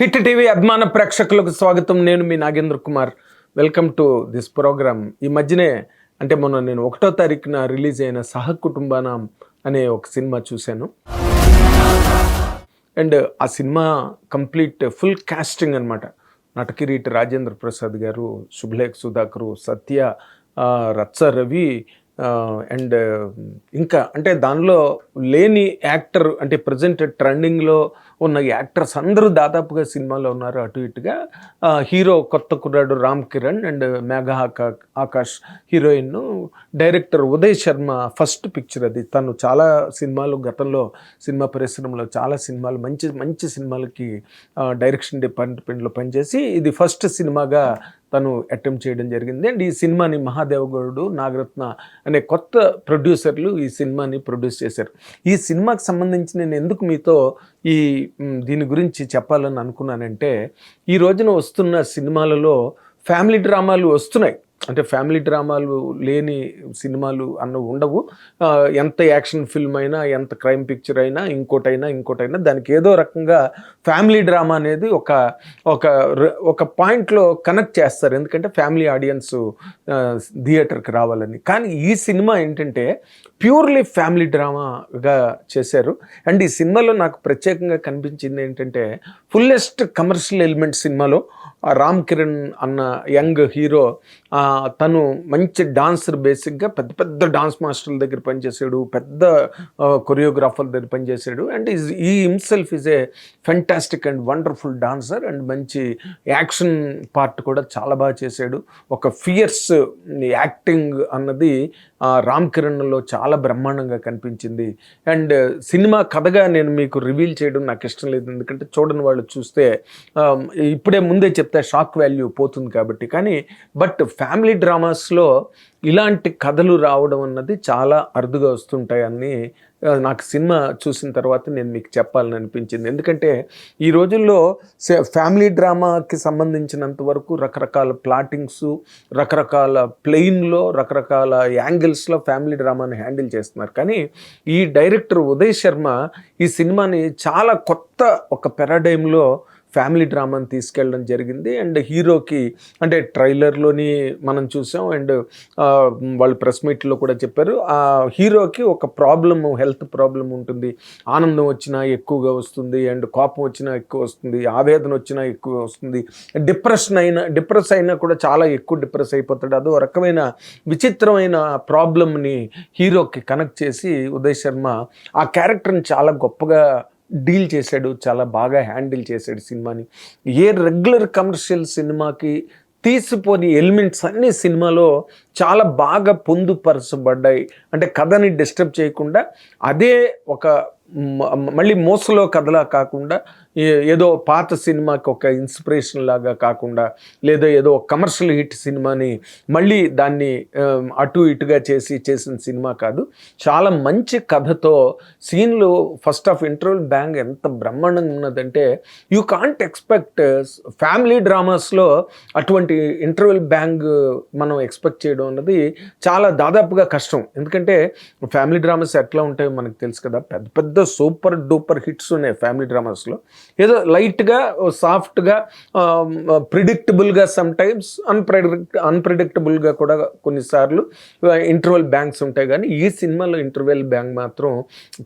Hit TV అభిమాన ప్రేక్షకులకు స్వాగతం. నేను మీ Nagendra Kumar. Welcome to this programme ఈ మధ్యనే అంటే మొన్న నేను ఒకటో తారీఖున రిలీజ్ అయిన సహ కుటుంబానం అనే ఒక సినిమా చూశాను. అండ్ ఆ సినిమా కంప్లీట్ ఫుల్ కాస్టింగ్ అనమాట నటకిరీటి రాజేంద్ర ప్రసాద్ గారు శుభలేఖ సుధాకరు సత్య రత్స రవి అండ్ ఇంకా అంటే దానిలో లేని యాక్టర్ అంటే ప్రజెంట్ ట్రెండింగ్లో ఉన్న యాక్టర్స్ అందరూ దాదాపుగా సినిమాలో ఉన్నారు అటు ఇటుగా. హీరో కొత్త కుర్రాడు Ram Kiran and Megha Akash heroine director Uday Sharma first picture అది. తను చాలా సినిమాలు గతంలో సినిమా పరిశ్రమలో చాలా సినిమాలు మంచి మంచి సినిమాలకి డైరెక్షన్ డిపార్ట్మెంట్లో పనిచేసి ఇది ఫస్ట్ సినిమాగా తను అటెంప్ట్ చేయడం జరిగింది. అండ్ ఈ సినిమాని మహాదేవగౌడు నాగరత్న అనే కొత్త ప్రొడ్యూసర్లు ఈ సినిమాని ప్రొడ్యూస్ చేశారు. ఈ సినిమాకి సంబంధించి నేను ఎందుకు మీతో ఈ దీని గురించి చెప్పాలని అనుకున్నానంటే ఈ రోజున వస్తున్న సినిమాలలో ఫ్యామిలీ డ్రామాలు వస్తున్నాయి. అంటే ఫ్యామిలీ డ్రామాలు లేని సినిమాలు అన్న ఉండవు. ఎంత యాక్షన్ ఫిల్మ్ అయినా ఎంత క్రైమ్ పిక్చర్ అయినా ఇంకోటైనా ఇంకోటైనా దానికి ఏదో రకంగా ఫ్యామిలీ డ్రామా అనేది ఒక ఒక ఒక పాయింట్లో కనెక్ట్ చేస్తారు. ఎందుకంటే ఫ్యామిలీ ఆడియన్స్ థియేటర్కి రావాలని. కానీ ఈ సినిమా ఏంటంటే ప్యూర్లీ ఫ్యామిలీ డ్రామాగా చేశారు. అండ్ ఈ సినిమాలో నాకు ప్రత్యేకంగా కనిపించింది ఏంటంటే ఫుల్లెస్ట్ కమర్షియల్ ఎలిమెంట్ సినిమాలో రామ్ కిరణ్ అన్న యంగ్ హీరో తను మంచి డాన్సర్ బేసిక్గా పెద్ద పెద్ద డాన్స్ మాస్టర్ల దగ్గర పనిచేసాడు పెద్ద కొరియోగ్రాఫర్ దగ్గర పనిచేసాడు. And is he himself is a fantastic and wonderful dancer and మంచి యాక్షన్ పార్ట్ కూడా చాలా బాగా చేశాడు ఒక ఫియర్స్ యాక్టింగ్ అన్నది రామ్ కిరణ్లో చాలా బ్రహ్మాండంగా కనిపించింది. అండ్ సినిమా కథగా నేను మీకు రివీల్ చేయడం నాకు ఇష్టం లేదు. ఎందుకంటే చూడని వాళ్ళు చూస్తే ఇప్పుడే ముందే చెప్తే షాక్ వాల్యూ పోతుంది కాబట్టి. కానీ బట్ ఫ్యామిలీ డ్రామాస్లో ఇలాంటి కథలు రావడం అన్నది చాలా అరుదుగా వస్తుంటాయని నాకు సినిమా చూసిన తర్వాత నేను మీకు చెప్పాలని అనిపించింది. ఎందుకంటే ఈ రోజుల్లో సే- ఫ్యామిలీ డ్రామాకి సంబంధించినంత వరకు రకరకాల ప్లాటింగ్స్ రకరకాల ప్లెయిన్లో రకరకాల యాంగిల్స్లో ఫ్యామిలీ డ్రామాని హ్యాండిల్ చేస్తున్నారు. కానీ ఈ డైరెక్టర్ ఉదయ్ శర్మ ఈ సినిమాని చాలా కొత్త ఒక పెరాడైమ్లో ఫ్యామిలీ డ్రామాని తీసుకెళ్ళడం జరిగింది. అండ్ హీరోకి అంటే ట్రైలర్లోని మనం చూసాం అండ్ వాళ్ళు ప్రెస్ మీట్లో కూడా చెప్పారు ఆ హీరోకి ఒక ప్రాబ్లమ్ హెల్త్ ప్రాబ్లం ఉంటుంది. ఆనందం వచ్చినా ఎక్కువగా వస్తుంది అండ్ కోపం వచ్చినా ఎక్కువ వస్తుంది ఆవేదన వచ్చినా ఎక్కువ వస్తుంది. డిప్రెషన్ అయినా డిప్రెస్ అయినా కూడా చాలా ఎక్కువ డిప్రెస్ అయిపోతాడు. అదో రకమైన విచిత్రమైన ప్రాబ్లమ్ని హీరోకి కనెక్ట్ చేసి ఉదయ్ శర్మ ఆ క్యారెక్టర్ని చాలా గొప్పగా డీల్ చేశాడు చాలా బాగా హ్యాండిల్ చేశాడు సినిమాని. ఏ రెగ్యులర్ కమర్షియల్ సినిమాకి తీసిపోని ఎలిమెంట్స్ అన్ని సినిమాలో చాలా బాగా పొందుపరచబడ్డాయి. అంటే కథని డిస్టర్బ్ చేయకుండా అదే ఒక మళ్ళీ మోసలో కథలా కాకుండా ఏదో పాత సినిమాకి ఒక ఇన్స్పిరేషన్ లాగా కాకుండా లేదా ఏదో కమర్షియల్ హిట్ సినిమాని మళ్ళీ దాన్ని అటు ఇటుగా చేసి చేసిన సినిమా కాదు. చాలా మంచి కథతో సీన్లు ఫస్ట్ ఆఫ్ ఇంటర్వల్ బ్యాంగ్ ఎంత బ్రహ్మాండంగా ఉన్నదంటే యూ కాంట్ ఎక్స్పెక్ట్ ఫ్యామిలీ డ్రామాస్లో అటువంటి ఇంటర్వెల్ బ్యాంగ్ మనం ఎక్స్పెక్ట్ చేయడం అన్నది చాలా దాదాపుగా కష్టం. ఎందుకంటే ఫ్యామిలీ డ్రామాస్ ఎట్లా ఉంటాయో మనకు తెలుసు కదా. పెద్ద పెద్ద సూపర్ డూపర్ హిట్స్ ఉన్నాయి ఫ్యామిలీ డ్రామాస్లో. ఏదో లైట్గా సాఫ్ట్గా ప్రిడిక్టబుల్గా సమ్టైమ్స్ అన్ప్రెడిక్ట్ అన్ప్రిడిక్టబుల్గా కూడా కొన్నిసార్లు ఇంటర్వెల్ బ్యాంక్స్ ఉంటాయి. కానీ ఈ సినిమాలో ఇంటర్వెల్ బ్యాంక్ మాత్రం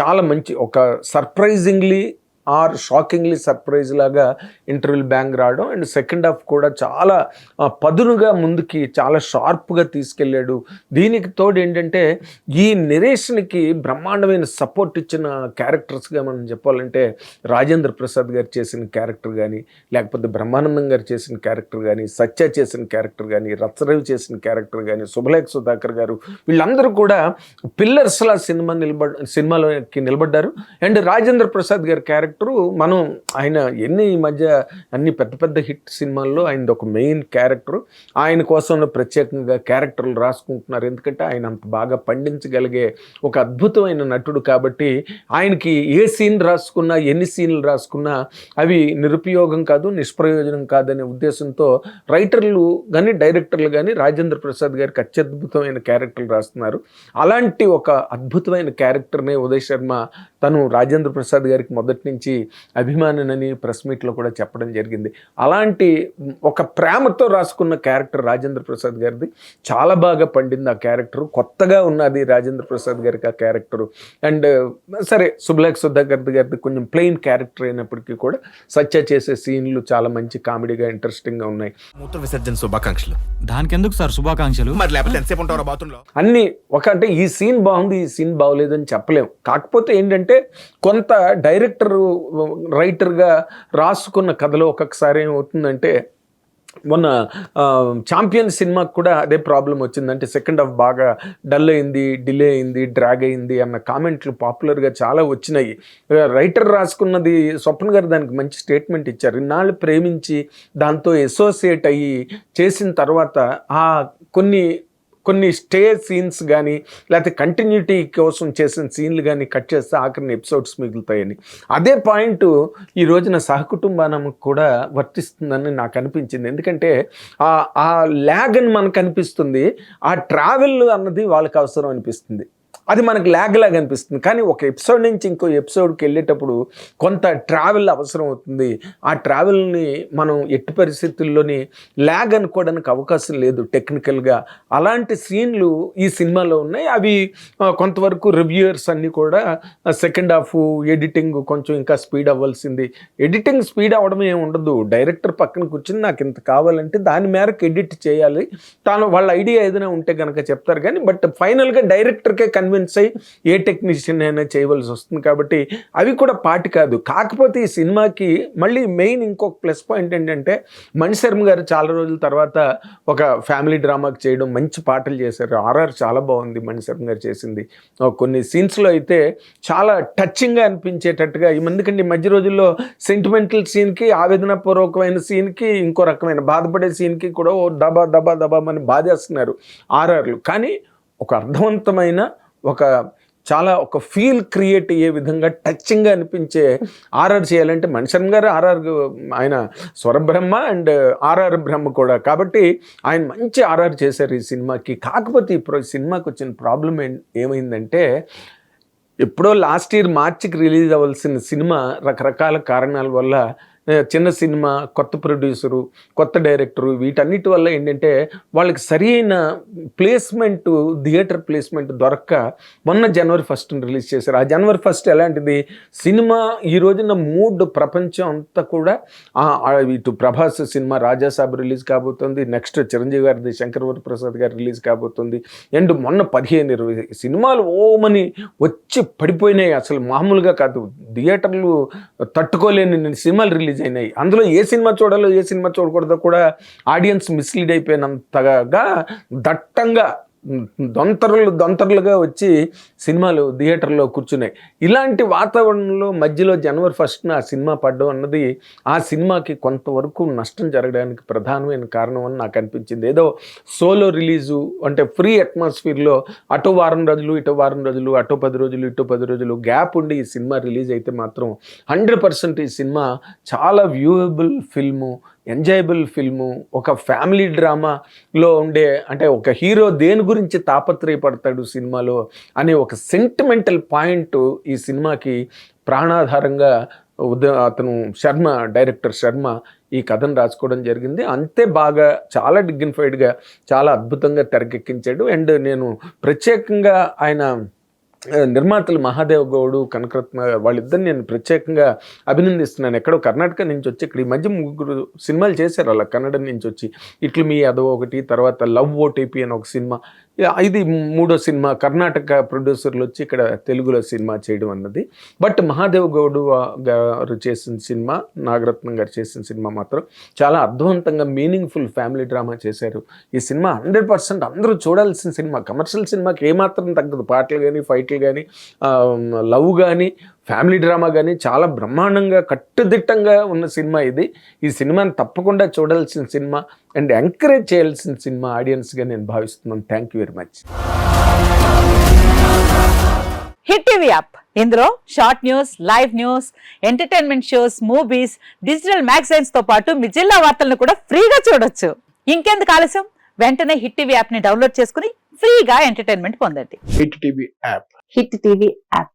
చాలా మంచి ఒక సర్ప్రైజింగ్లీ ఆర్ షాకింగ్లీ సర్ప్రైజ్ లాగా ఇంటర్వ్యూల్ బ్యాంగ్ రావడం. అండ్ సెకండ్ హాఫ్ కూడా చాలా పదునుగా ముందుకి చాలా షార్ప్గా తీసుకెళ్ళాడు. దీనికి తోడు ఏంటంటే ఈ నిరేషన్కి బ్రహ్మాండమైన సపోర్ట్ ఇచ్చిన క్యారెక్టర్స్గా మనం చెప్పాలంటే రాజేంద్ర ప్రసాద్ గారు చేసిన క్యారెక్టర్ కానీ లేకపోతే బ్రహ్మానందం గారు చేసిన క్యారెక్టర్ కానీ సత్య చేసిన క్యారెక్టర్ కానీ రత్సరవి చేసిన క్యారెక్టర్ కానీ శుభలేఖ సుధాకర్ గారు వీళ్ళందరూ కూడా పిల్లర్స్లా సినిమా నిలబడ సినిమాలోకి నిలబడ్డారు. అండ్ రాజేంద్ర ప్రసాద్ గారి క్యారెక్టర్ మనం ఆయన ఎన్ని ఈ మధ్య అన్ని పెద్ద పెద్ద హిట్ సినిమాల్లో ఆయన ఒక మెయిన్ క్యారెక్టర్. ఆయన కోసం ప్రత్యేకంగా క్యారెక్టర్లు రాసుకుంటున్నారు. ఎందుకంటే ఆయన అంత బాగా పండించగలిగే ఒక అద్భుతమైన నటుడు కాబట్టి ఆయనకి ఏ సీన్ రాసుకున్నా ఎన్ని సీన్లు రాసుకున్నా అవి నిరుపయోగం కాదు నిష్ప్రయోజనం కాదనే ఉద్దేశంతో రైటర్లు కానీ డైరెక్టర్లు కానీ రాజేంద్ర ప్రసాద్ గారికి అత్యద్భుతమైన క్యారెక్టర్లు రాస్తున్నారు. అలాంటి ఒక అద్భుతమైన క్యారెక్టర్నే ఉదయ్ శర్మ తను రాజేంద్ర ప్రసాద్ గారికి మొదటి నుంచి అభిమానినని ప్రెస్ మీట్లో కూడా చెప్పడం జరిగింది. అలాంటి ఒక ప్రేమతో రాసుకున్న క్యారెక్టర్ రాజేంద్ర ప్రసాద్ గారిది. చాలా బాగా పండింది ఆ క్యారెక్టర్. కొత్తగా ఉన్నది రాజేంద్ర ప్రసాద్ గారికి ఆ క్యారెక్టర్. అండ్ సరే సుబ్లేఖ సుధాకర్ గారిది కొంచెం ప్లెయిన్ క్యారెక్టర్ అయినప్పటికీ కూడా సత్య చేసే సీన్లు చాలా మంచి కామెడీగా ఇంట్రెస్టింగ్గా ఉన్నాయి. మూత్ర విసర్జన శుభాకాంక్షలు. దానికెందుకు సార్ శుభాకాంక్షలు? మరి లేకపోతే ఎంతసేపు ఉంటారో బాత్రూంలో? అన్నీ ఒక అంటే ఈ సీన్ బాగుంది ఈ సీన్ బాగోలేదని చెప్పలేం. కాకపోతే ఏంటంటే కొంత డైరెక్టర్ రైటర్గా రాసుకున్న కథలో ఒక్కొక్కసారి ఏమవుతుందంటే మొన్న ఛాంపియన్ సినిమాకి కూడా అదే ప్రాబ్లం వచ్చిందంటే సెకండ్ హాఫ్ బాగా డల్ అయింది డిలే అయింది డ్రాగ్ అయింది అన్న కామెంట్లు పాపులర్గా చాలా వచ్చినాయి. రైటర్ రాసుకున్నది స్వప్న గారు దానికి మంచి స్టేట్మెంట్ ఇచ్చారు. ఇన్నాళ్ళు ప్రేమించి దాంతో అసోసియేట్ అయ్యి చేసిన తర్వాత ఆ కొన్ని కొన్ని స్టే సీన్స్ కానీ లేకపోతే కంటిన్యూటీ కోసం చేసిన సీన్లు కానీ కట్ చేస్తే ఆఖరిని ఎపిసోడ్స్ మిగులుతాయని. అదే పాయింట్ ఈ రోజున సహకుటుంబానికి కూడా వర్తిస్తుందని నాకు అనిపించింది. ఎందుకంటే ఆ ఆ ల్యాగ్ అని మనకు అనిపిస్తుంది. ఆ ట్రావెల్ అన్నది వాళ్ళకి అవసరం అనిపిస్తుంది. అది మనకు ల్యాగ్ లాగా అనిపిస్తుంది. కానీ ఒక ఎపిసోడ్ నుంచి ఇంకో ఎపిసోడ్కి వెళ్ళేటప్పుడు కొంత ట్రావెల్ అవసరం అవుతుంది. ఆ ట్రావెల్ని మనం ఎట్టి పరిస్థితుల్లోని ల్యాగ్ అనుకోవడానికి అవకాశం లేదు టెక్నికల్గా అలాంటి సీన్లు ఈ సినిమాలో ఉన్నాయి. అవి కొంతవరకు రివ్యూయర్స్ అన్నీ కూడా సెకండ్ హాఫ్ ఎడిటింగ్ కొంచెం ఇంకా స్పీడ్ అవ్వాల్సింది. ఎడిటింగ్ స్పీడ్ అవ్వడం ఏమి ఉండదు. డైరెక్టర్ పక్కన కూర్చుని నాకు ఇంత కావాలంటే దాని మేరకు ఎడిట్ చేయాలి. తాను వాళ్ళ ఐడియా ఏదైనా ఉంటే కనుక చెప్తారు. కానీ బట్ ఫైనల్గా డైరెక్టర్కే కన్విన్స్ అయ్యి ఏ టెక్నీషియన్ అయినా చేయవలసి వస్తుంది కాబట్టి అవి కూడా పాటి కాదు. కాకపోతే ఈ సినిమాకి మళ్ళీ మెయిన్ ఇంకొక ప్లస్ పాయింట్ ఏంటంటే మణిశర్మ గారు చాలా రోజుల తర్వాత ఒక ఫ్యామిలీ డ్రామాకి చేయడం మంచి పాటలు చేశారు. ఆర్ఆర్ చాలా బాగుంది మణిశర్మ గారు చేసింది. కొన్ని సీన్స్లో అయితే చాలా టచ్చింగ్గా అనిపించేటట్టుగా ఈ ఎందుకంటే ఈ మధ్య రోజుల్లో సెంటిమెంటల్ సీన్కి ఆవేదనపూర్వకమైన సీన్కి ఇంకో రకమైన బాధపడే సీన్కి కూడా ఓ దబా దబా దబా అని బాధేస్తున్నారు ఆర్ఆర్లు. కానీ ఒక అర్థవంతమైన ఒక చాలా ఒక ఫీల్ క్రియేట్ అయ్యే విధంగా టచింగ్గా అనిపించే ఆర్ఆర్ చేయాలంటే మనిషన్ గారు ఆర్ఆర్ ఆయన స్వరబ్రహ్మ అండ్ ఆర్ఆర్ బ్రహ్మ కూడా. కాబట్టి ఆయన మంచి ఆర్ఆర్ చేశారు ఈ సినిమాకి. కాకపోతే ఇప్పుడు ఈ సినిమాకి వచ్చిన ప్రాబ్లం ఏమైందంటే ఎప్పుడో లాస్ట్ ఇయర్ మార్చికి రిలీజ్ అవ్వాల్సిన సినిమా రకరకాల కారణాల వల్ల చిన్న సినిమా కొత్త ప్రొడ్యూసరు కొత్త డైరెక్టరు వీటన్నిటి వల్ల ఏంటంటే వాళ్ళకి సరైన ప్లేస్మెంట్ థియేటర్ ప్లేస్మెంట్ దొరక్క మొన్న జనవరి ఫస్ట్ రిలీజ్ చేశారు. ఆ జనవరి ఫస్ట్ ఎలాంటిది? సినిమా ఈ రోజున మూడ్ ప్రపంచం అంతా కూడా ఇటు ప్రభాస్ సినిమా రాజాసాబ్ రిలీజ్ కాబోతుంది. నెక్స్ట్ చిరంజీవి గారిది శంకరవర ప్రసాద్ గారు రిలీజ్ కాబోతుంది. అండ్ మొన్న పదిహేను ఇరవై సినిమాలు ఓమని వచ్చి పడిపోయినాయి. అసలు మామూలుగా కాదు. థియేటర్లు తట్టుకోలేని సినిమాలు రిలీజ్ అయినాయి. అందులో ఏ సినిమా చూడాలో ఏ సినిమా చూడకూడదో కూడా ఆడియన్స్ మిస్లీడ్ అయిపోయినంతగా దట్టంగా దొంతరులు దొంతరులుగా వచ్చి సినిమాలు థియేటర్లో కూర్చున్నాయి. ఇలాంటి వాతావరణంలో మధ్యలో జనవరి ఫస్ట్న ఆ సినిమా పడ్డం అన్నది ఆ సినిమాకి కొంతవరకు నష్టం జరగడానికి ప్రధానమైన కారణం అని నాకు అనిపించింది. ఏదో సోలో రిలీజు అంటే ఫ్రీ అట్మాస్ఫియర్లో అటో వారం రోజులు ఇటు వారం రోజులు అటో పది రోజులు ఇటు పది రోజులు గ్యాప్ ఉండి ఈ సినిమా రిలీజ్ అయితే మాత్రం హండ్రెడ్ పర్సెంట్ ఈ సినిమా చాలా వ్యూవబుల్ ఫిల్ము ఎంజాయబుల్ ఫిల్ము ఒక ఫ్యామిలీ డ్రామాలో ఉండే అంటే ఒక హీరో దేని గురించి తాపత్రయపడతాడు సినిమాలో అనే ఒక సెంటిమెంటల్ పాయింట్ ఈ సినిమాకి ప్రాణాధారంగా ఉద అతను శర్మ డైరెక్టర్ శర్మ ఈ కథను రాసుకోవడం జరిగింది. అంతే బాగా చాలా డిగ్నిఫైడ్గా చాలా అద్భుతంగా తెరకెక్కించాడు. అండ్ నేను ప్రత్యేకంగా ఆయన నిర్మాతలు మహాదేవ్ గౌడు కనకరత్న వాళ్ళిద్దరిని నేను ప్రత్యేకంగా అభినందిస్తున్నాను. ఎక్కడో కర్ణాటక నుంచి వచ్చి ఇక్కడ ఈ మధ్య ముగ్గురు సినిమాలు చేశారు అలా కన్నడ నుంచి వచ్చి. ఇట్లు మీ అదో ఒకటి తర్వాత లవ్ ఓటీపీ అని ఒక సినిమా. ఇది మూడో సినిమా. కర్ణాటక ప్రొడ్యూసర్లు వచ్చి ఇక్కడ తెలుగులో సినిమా చేయడం అన్నది. బట్ మహాదేవ్ గౌడు గారు చేసిన సినిమా నాగరత్నం గారు చేసిన సినిమా మాత్రం చాలా అర్థవంతంగా మీనింగ్ఫుల్ ఫ్యామిలీ డ్రామా చేశారు. ఈ సినిమా హండ్రెడ్ పర్సెంట్ అందరూ చూడాల్సిన సినిమా. కమర్షియల్ సినిమాకి ఏమాత్రం తగ్గదు. పాటలు కానీ ఫైట్లు కానీ లవ్ కానీ ఫ్యామిలీ డ్రామా కానీ చాలా బ్రహ్మాండంగా కట్టుదిట్టంగా ఉన్న సినిమా ఇది. ఈ సినిమాని తప్పకుండా చూడాల్సిన సినిమా అండ్ ఎంకరేజ్ చేయాల్సిన సినిమా ఆడియన్స్గా నేను భావిస్తున్నాను. Thank you very much. Hit TV app. ఇందులో short news live news entertainment shows movies digital మ్యాగజైన్స్తో పాటు మీ జిల్లా వార్తలను కూడా ఫ్రీగా చూడొచ్చు. ఇంకెందుకు ఆలస్యం? వెంటనే హిట్ టీవీ యాప్ని డౌన్లోడ్ చేసుకుని ఫ్రీగా ఎంటర్టైన్మెంట్ పొందండి. Hit TV app. Hit TV app.